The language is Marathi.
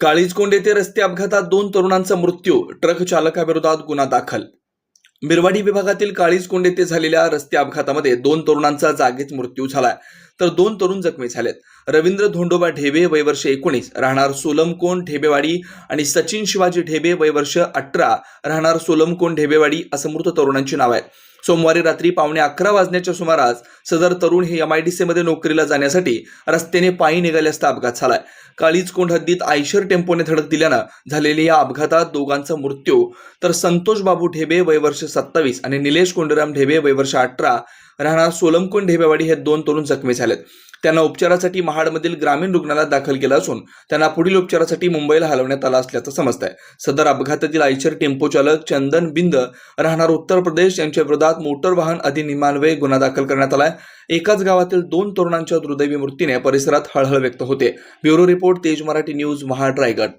काळीजकोंड येथे रस्ते अपघातात दोन तरुणांचा मृत्यू ट्रक चालकाविरोधात गुन्हा दाखल. मिरवाडी विभागातील काळीजकोंड येथे झालेल्या रस्ते अपघातामध्ये दोन तरुणांचा जागीच मृत्यू झालाय. तर दोन तरुण जखमी झालेत. रवींद्र धोंडोबा ढेबे वयवर्ष एकोणीस राहणार सोलमकोंड ढेबेवाडी आणि सचिन शिवाजी ढेबे वयवर्ष अठरा राहणार सोलमकोण ढेबेवाडी असं मृत तरुणांची नाव आहे सोमवारी रात्री पावणे अकरा वाजण्याच्या सुमारास सदर तरुण हे एमआयडीसीमध्ये नोकरीला जाण्यासाठी रस्त्याने पायी निघाले असता अपघात झालाय. काळीजकोंड हद्दीत आयशर टेम्पोने धडक दिल्यानं झालेल्या या अपघातात दोघांचा मृत्यू. तर संतोष बाबू ढेबे वयवर्ष सत्तावीस आणि निलेश कोंडराम ढेबे वयवर्ष अठरा राहणार सोलमकोंड ढेबेवाडी हे दोन तरुण जखमी झालेत. त्यांना उपचारासाठी महाडमधील ग्रामीण रुग्णालयात दाखल केलं असून त्यांना पुढील उपचारासाठी मुंबईला हलवण्यात आलं असल्याचं समजतंय. सदर अपघातातील आयशर टेम्पो चालक चंदन बिंद राहणार उत्तर प्रदेश यांच्या विरोधात मोटर वाहन अधिनियमान्वये गुन्हा दाखल करण्यात आलाय. एकाच गावातील दोन तरुणांच्या दुर्दैवी मृत्यूने परिसरात हळहळ व्यक्त होते. ब्युरो रिपोर्ट तेज मराठी न्यूज महाड रायगड.